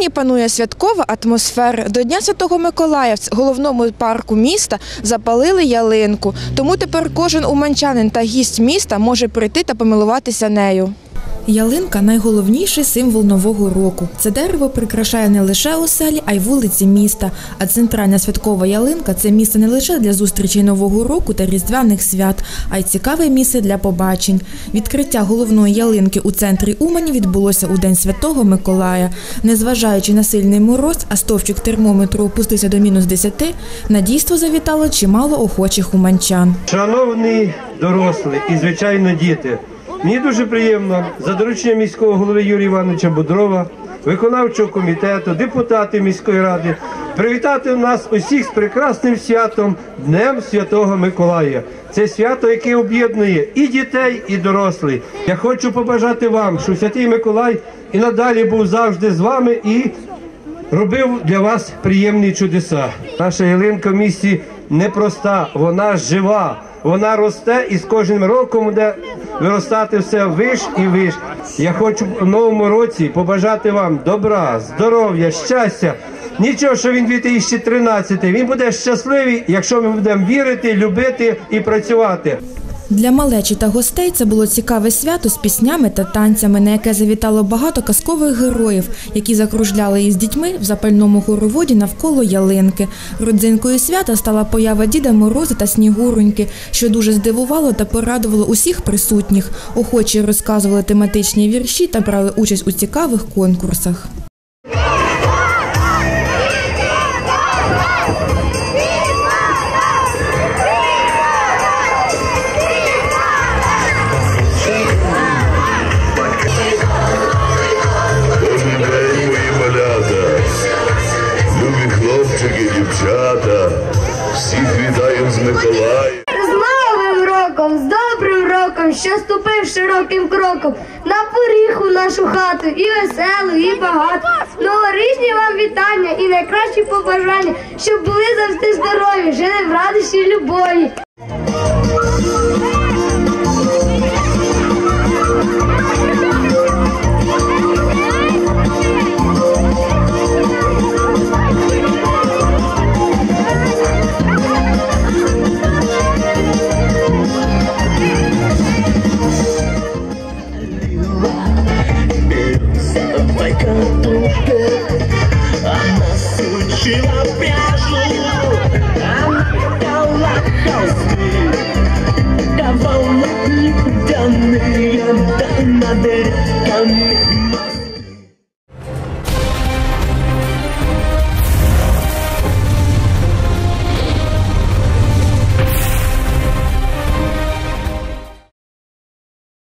Умані панує святкова атмосфера. До Дня Святого Миколая в головному парку міста запалили ялинку. Тому тепер кожен уманчанин та гість міста може прийти та помилуватися нею. Ялинка найголовніший символ нового року. Це дерево прикрашає не лише оселі, а й вулиці міста. А центральна святкова ялинка це місце не лише для зустрічей нового року та різдвяних свят, а й цікаве місце для побачень. Відкриття головної ялинки у центрі Умані відбулося у День Святого Миколая. Незважаючи на сильний мороз, а стовпчик термометру опустився до мінус 10, на дійство завітало чимало охочих уманчан. Шановні дорослі і, звичайно, діти, мені дуже приємно за дорученням міського голови Юрія Івановича Будрова, виконавчого комітету, депутатів міської ради, привітати нас усіх з прекрасним святом Днем Святого Миколая. Це свято, яке об'єднує і дітей, і дорослих. Я хочу побажати вам, щоб Святий Миколай і надалі був завжди з вами і робив для вас приємні чудеса. Наша ялинка в місті непроста, вона жива, вона росте і з кожним роком буде виростати все виш і виш. Я хочу в новому році побажати вам добра, здоров'я, щастя. Нічого, що він 2013, він буде щасливий, якщо ми будемо вірити, любити і працювати. Для малечі та гостей це було цікаве свято з піснями та танцями, на яке завітало багато казкових героїв, які закружляли із дітьми в запальному хороводі навколо ялинки. Родзинкою свята стала поява Діда Мороза та Снігуроньки, що дуже здивувало та порадувало усіх присутніх. Охочі розказували тематичні вірші та брали участь у цікавих конкурсах. Хлопчики, дівчата, всіх вітаю з Миколаєм. З новим роком, з добрим роком, що ступив широким кроком на поріг у нашу хату, і веселу, і багату. Новорічні вам вітання і найкращі побажання, щоб були завжди здорові, жили в радості любові. Сучила пряжу, она дала холсты, давала липутяные, да над реками